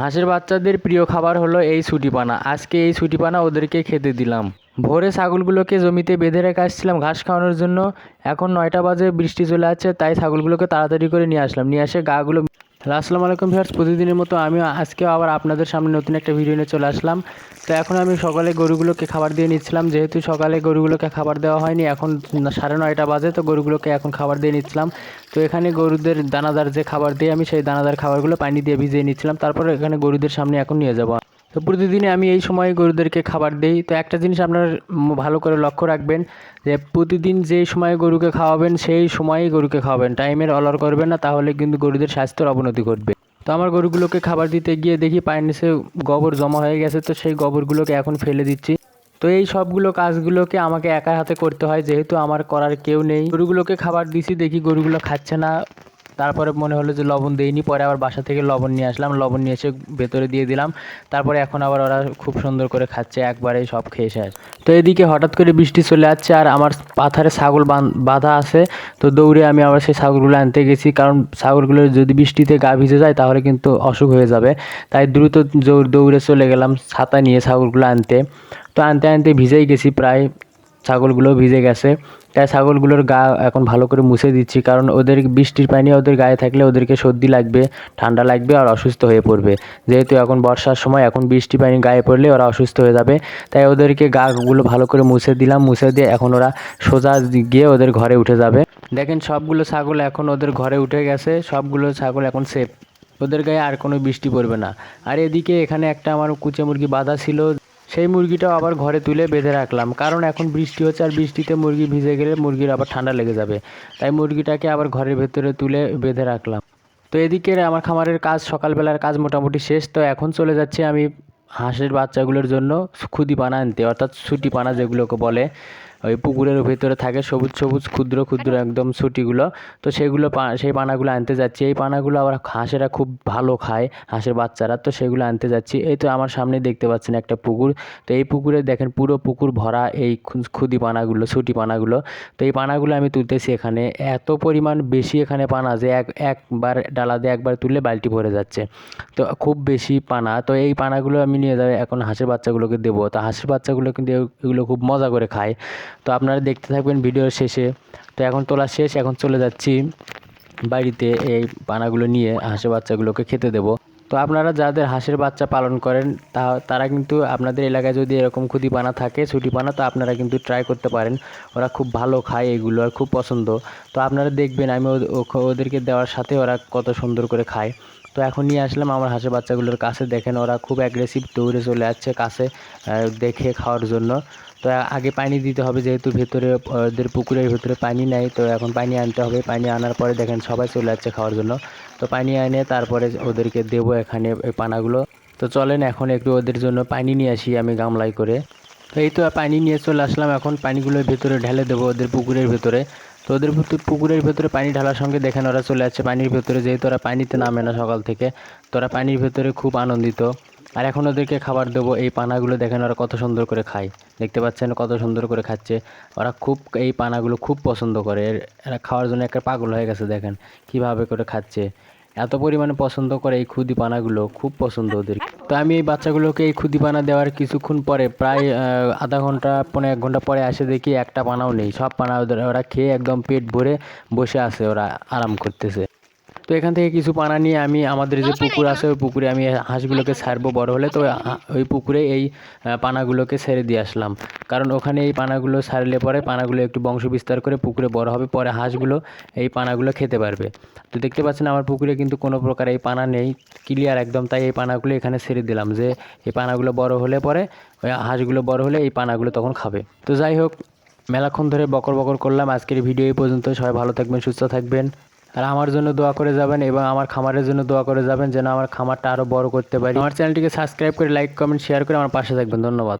হাঁসের বাচ্চাদের প্রিয় খাবার হলো এই ছুটিপানা আজকে এই ছুটিপানা ওদেরকে খেতে দিলাম। ভোরে ছাগলগুলোকে জমিতে বেঁধে রেখে আসছিলাম ঘাস খাওয়ানোর জন্য। এখন নয়টা বাজে, বৃষ্টি চলে আসছে, তাই ছাগলগুলোকে তাড়াতাড়ি করে নিয়ে আসলাম। নিয়ে এসে গাগুলো আসসালামু আলাইকুম ভিউয়ার্স। প্রতিদিনের মতো আমি আজকেও আবার আপনাদের সামনে নতুন একটা ভিডিও নিয়ে চলে আসলাম। তো এখন আমি সকালে গরুগুলোকে খাবার দিয়ে নিচ্ছিলাম। যেহেতু সকালে গরুগুলোকে খাবার দেওয়া হয়নি, এখন সাড়ে নয়টা বাজে, তো গরুগুলোকে এখন খাবার দিয়ে নিচ্ছিলাম। তো এখানে গরুদের দানাদার যে খাবার দিয়ে আমি সেই দানাদার খাবারগুলো পানি দিয়ে ভিজিয়ে নিচ্ছিলাম। তারপরে এখানে গরুদের সামনে এখন নিয়ে যাব। তো প্রতিদিনই আমি এই সময় গরুদেরকে খাবার দিই। তো একটা জিনিস আপনারা ভালো করে লক্ষ্য রাখবেন যে প্রতিদিন যেই সময় গরুকে খাওয়াবেন, সেই সময়ই গরুকে খাওয়াবেন। টাইমের অলর করবেন না, তাহলে কিন্তু গরুদের স্বাস্থ্যের অবনতি ঘটবে। তো আমার গরুগুলোকে খাবার দিতে গিয়ে দেখি পায়ের নিচে গোবর জমা হয়ে গেছে, তো সেই গোবরগুলোকে এখন ফেলে দিচ্ছি। তো এই সবগুলো কাজগুলোকে আমাকে একা হাতে করতে হয়, যেহেতু আমার করার কেউ নেই। গরুগুলোকে খাবার দিছি, দেখি গরুগুলো খাচ্ছে না। তারপরে মনে হলো যে লবণ দেইনি, পরে আবার বাসা থেকে লবণ নিয়ে আসলাম, লবণ নিয়ে এসে ভেতরে দিয়ে দিলাম। তারপরে এখন আবার ওরা খুব সুন্দর করে খাচ্ছে, একবারেই সব খেয়ে শেষ। তো এদিকে হঠাৎ করে বৃষ্টি চলে যাচ্ছে আর আমার পাথারে ছাগল বাঁধা আছে, তো দৌড়ে আমি আবার সেই ছাগলগুলো আনতে গেছি, কারণ ছাগলগুলো যদি বৃষ্টিতে গা ভিজে যায় তাহলে কিন্তু অসুখ হয়ে যাবে। তাই দ্রুত দৌড়ে চলে গেলাম ছাতা নিয়ে ছাগলগুলো আনতে। তো আনতে আনতে ভিজেই গেছি প্রায় ছাগলগুলো ভিজে গেছে। তাই ছাগলগুলোর গা এখন ভালো করে মুছে দিচ্ছি, কারণ ওদের বৃষ্টির পানি ওদের গায়ে থাকলে ওদেরকে সর্দি লাগবে, ঠান্ডা লাগবে আর অসুস্থ হয়ে পড়বে। যেহেতু এখন বর্ষার সময়, এখন বৃষ্টি পানি গায়ে পড়লে ওরা অসুস্থ হয়ে যাবে। তাই ওদেরকে গাগুলো ভালো করে মুছে দিলাম, মুছে দিয়ে এখন ওরা সোজা গিয়ে ওদের ঘরে উঠে যাবে। দেখেন সবগুলো ছাগল এখন ওদের ঘরে উঠে গেছে, সবগুলো ছাগল এখন সেফ ওদের গায়ে আর কোনো বৃষ্টি পড়বে না। আর এদিকে এখানে একটা আমার কুচে মুরগি বাঁধা ছিল। সেই মুরগিটাও আবার ঘরে তুলে বেঁধে রাখলাম। কারণ এখন বৃষ্টি হচ্ছে আর বৃষ্টিতে মুরগি ভিজে গেলে মুরগির আবার ঠান্ডা লেগে যাবে। তাই মুরগিটাকে আবার ঘরের ভেতরে তুলে বেঁধে রাখলাম। তো এদিকে আমার খামারের কাজ সকালবেলার কাজ মোটামুটি শেষ। তো এখন চলে যাচ্ছি আমি হাঁসের বাচ্চাগুলোর জন্য খুদি পানা আনতে, অর্থাৎ ছুটি পানা যেগুলোকে বলে। ওই পুকুরের ভেতরে থাকে সবুজ সবুজ, ক্ষুদ্র ক্ষুদ্র একদম ছুটিগুলো তো সেগুলো সেই পানাগুলো আনতে যাচ্ছি। এই পানাগুলো আবার হাঁসেরা খুব ভালো খায়, হাঁসের বাচ্চারা। তো সেগুলো আনতে যাচ্ছি। এই তো আমার সামনে দেখতে পাচ্ছেন একটা পুকুর। তো এই পুকুরে দেখেন পুরো পুকুর ভরা এই খুদি পানাগুলো ছুটি পানাগুলো। তো এই পানাগুলো আমি তুলতেছি এখানে। এত পরিমাণ বেশি এখানে পানা যে এক, একবার ডালা দিয়ে একবার তুললে বালতি ভরে যাচ্ছে। তো খুব বেশি পানা। তো এই পানাগুলো আমি নিয়ে যাই, এখন হাঁসের বাচ্চাগুলোকে দেবো। তো হাঁসের বাচ্চাগুলো কিন্তু এগুলো খুব মজা করে খায়। তো আপনারা দেখতে থাকবেন ভিডিওর শেষে। তো এখন তোলা শেষ, এখন চলে যাচ্ছি বাড়িতে এই পানাগুলো নিয়ে হাঁসের বাচ্চাগুলোকে খেতে দেবো। তো আপনারা যাদের হাঁসের বাচ্চা পালন করেন, তা, তারা কিন্তু আপনাদের এলাকায় যদি এরকম খুদি পানা থাকে ছুটি পানা তো আপনারা কিন্তু ট্রাই করতে পারেন। ওরা খুব ভালো খায় এগুলো আর খুব পছন্দ। তো আপনারা দেখবেন আমি ওদেরকে দেওয়ার সাথে ওরা কত সুন্দর করে খায়। তো এখন নিয়ে আসলাম আমার হাঁসের বাচ্চাগুলোর কাছে। দেখেন ওরা খুব অ্যাগ্রেসিভ দৌড়ে চলে যাচ্ছে কাছে দেখে খাওয়ার জন্য। তো আগে পানি দিতে হবে যেহেতু ভেতরে, ওদের পুকুরের ভেতরে পানি নেই। তো এখন পানি আনতে হবে। পানি আনার পরে দেখেন সবাই চলে যাচ্ছে খাওয়ার জন্য। তো পানি এনে তারপরে ওদেরকে দেবো এখানে পানাগুলো। তো চলেন এখন একটু ওদের জন্য পানি নিয়ে আসি আমি গামলায় করে। তো এই তো পানি নিয়ে চলে আসলাম এখন। পানিগুলোর ভেতরে ঢেলে দেবো ওদের পুকুরের ভেতরে। তো ওদের ভিতরে, পুকুরের ভেতরে পানি ঢালার সঙ্গে দেখেন ওরা চলে আসছে পানির ভেতরে, যেহেতু ওরা পানিতে নামে না সকাল থেকে, তো ওরা পানির ভেতরে খুব আনন্দিত। আর এখন ওদেরকে খাবার দেবো, এই পানাগুলো দেখেন ওরা কত সুন্দর করে খায়। দেখতে পাচ্ছেন কত সুন্দর করে খাচ্ছে। ওরা খুব, এই পানাগুলো খুব পছন্দ করে। এর- এরা খাওয়ার জন্য একটা পাগল হয়ে গেছে, দেখেন। কীভাবে করে খাচ্ছে। এত পরিমাণে পছন্দ করে এই খুদি পানাগুলো খুব পছন্দ ওদের। তো আমি এই বাচ্চাগুলোকে এই খুদি পানা দেওয়ার কিছুক্ষণ পরে, প্রায় আধা ঘণ্টা পনেরো এক ঘণ্টা পরে আসে দেখি একটা পানাও নেই। সব পানা ওদের, ওরা খেয়ে একদম পেট ভরে বসে আছে, ওরা আরাম করতেছে। তো এখান থেকে কিছু পানা নিয়ে আমি আমাদের যে পুকুর আছে ওই পুকুরে আমি হাঁসগুলোকে ছাড়বো বড় হলে তো ওই পুকুরে এই পানাগুলোকে ছেড়ে দিয়ে আসলাম। কারণ ওখানে এই পানাগুলো ছাড়লে পরে পানাগুলো একটু বংশ বিস্তার করে পুকুরে বড় হবে পরে হাঁসগুলো এই পানাগুলো খেতে পারবে। তো দেখতে পাচ্ছেন আমার পুকুরে কিন্তু কোনো প্রকার এই পানা নেই ক্লিয়ার একদম তাই এই পানাগুলো এখানে ছেড়ে দিলাম যে এই পানাগুলো বড় হলে পরে ওই হাঁসগুলো বড় হলে এই পানাগুলো তখন খাবে। তো যাই হোক মেলাক্ষণ ধরে বকর বকর করলাম আজকের ভিডিও এই পর্যন্ত সবাই ভালো থাকবেন সুস্থ থাকবেন। আর আমার জন্য দোয়া করে যাবেন এবং আমার খামারের জন্য দোয়া করে যাবেন যেন আমার খামারটা আরও বড় করতে পারি। আমার চ্যানেলটিকে সাবস্ক্রাইব করে লাইক কমেন্ট শেয়ার করে আমার পাশে থাকবেন। ধন্যবাদ।